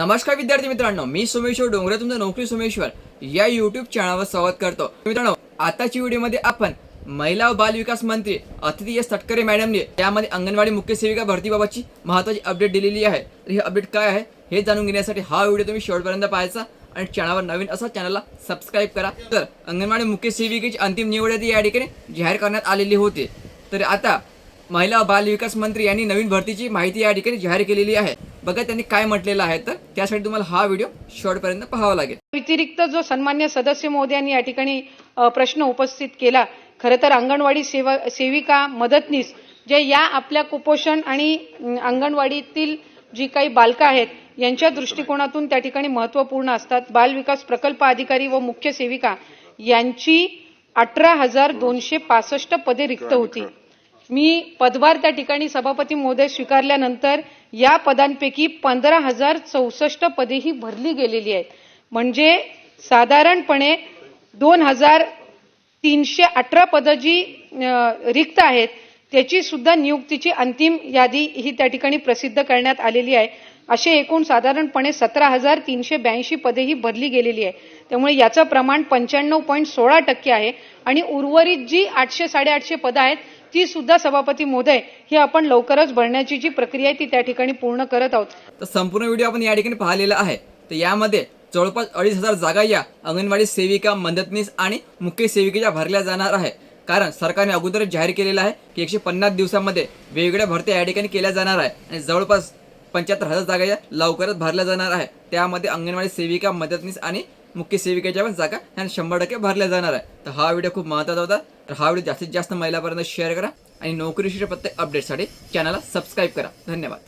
नमस्कार विद्यार्थी मित्रांनो मी सोमेश्वर डोंगरे तुमचं नोकरी सोमेश्वर या युट्यूब चॅनलवर स्वागत करतो. मित्रांनो आताच्या व्हिडिओमध्ये आपण महिला व बाल विकास मंत्री अतिथी एस. तटकरे मॅडमने त्यामध्ये अंगणवाडी मुख्य सेविका भरतीबाबतची महत्वाची अपडेट दिलेली आहे. तर ही अपडेट काय आहे हे जाणून घेण्यासाठी हा व्हिडिओ तुम्ही शेवटपर्यंत पाहायचा आणि चॅनलवर नवीन असा चॅनलला सबस्क्राईब करा. तर अंगणवाडी मुख्य सेविकेची अंतिम निवड आहे ती या ठिकाणी जाहीर करण्यात आलेली होती. तर आता महिला व बाल विकास मंत्री यांनी नवीन भरतीची माहिती या ठिकाणी जाहीर केलेली आहे. बघा त्यांनी काय म्हटलेलं आहे तर त्यासाठी तुम्हाला हा व्हिडिओ शेवटपर्यंत पाहावा लागेल. व्यतिरिक्त जो सन्मान्य सदस्य महोदयांनी या ठिकाणी प्रश्न उपस्थित केला खरं तर अंगणवाडी सेवा सेविका मदतनीस जे या आपल्या कुपोषण आणि अंगणवाडीतील जी काही बालकं आहेत यांच्या दृष्टिकोनातून त्या ठिकाणी महत्त्वपूर्ण असतात. बाल विकास प्रकल्प अधिकारी व मुख्य सेविका यांची अठरा हजार दोनशे पासष्ट पदे रिक्त होती. मी पदभार त्या ठिकाणी सभापती महोदय स्वीकारल्यानंतर या पदांपैकी पंधरा हजार चौसष्ट पदे ही भरली गेलेली आहेत. म्हणजे साधारणपणे दोन हजार तीनशे अठरा पदं जी रिक्त आहेत त्याची सुद्धा नियुक्तीची अंतिम यादी ही त्या ठिकाणी प्रसिद्ध करण्यात आलेली आहे. असे एकूण साधारणपणे सतरा हजार तीनशे ब्याऐंशी पदे ही भरली गेलेली आहे. त्यामुळे याचं प्रमाण पंच्याण्णव पॉईंट सोळा टक्के आहे. आणि उर्वरित जी आठशे साडेआठशे पदं आहेत ती सुद्धा सभापती मोदय ही आपण लवकरच भरण्याची जी प्रक्रिया आहे ती त्या ठिकाणी पूर्ण करत आहोत. तर संपूर्ण व्हिडिओ आपण या ठिकाणी पाहिलेला आहे. तर यामध्ये जवळपास अडीच हजार जागा या अंगणवाडी सेविका मदतनीस आणि मुख्य सेविकेच्या भरल्या जाणार आहे. कारण सरकारने अगोदरच जाहीर केलेलं आहे की एकशे पन्नास दिवसामध्ये वेगवेगळ्या भरत्या या ठिकाणी केल्या जाणार आहे. आणि जवळपास पंच्याहत्तर हजार जागा या लवकरच भरल्या जाणार आहे. त्यामध्ये अंगणवाडी सेविका मदतनीस आणि मुख्य सेविकेच्या पण जागा ह्या शंभर टक्के भरल्या जाणार आहे. तर हा व्हिडिओ खूप महत्त्वाचा होता. तर हा व्हिडिओ जास्तीत जास्त महिलापर्यंत शेअर करा आणि नोकरीशी प्रत्येक अपडेटसाठी चॅनलला सबस्क्राईब करा. धन्यवाद.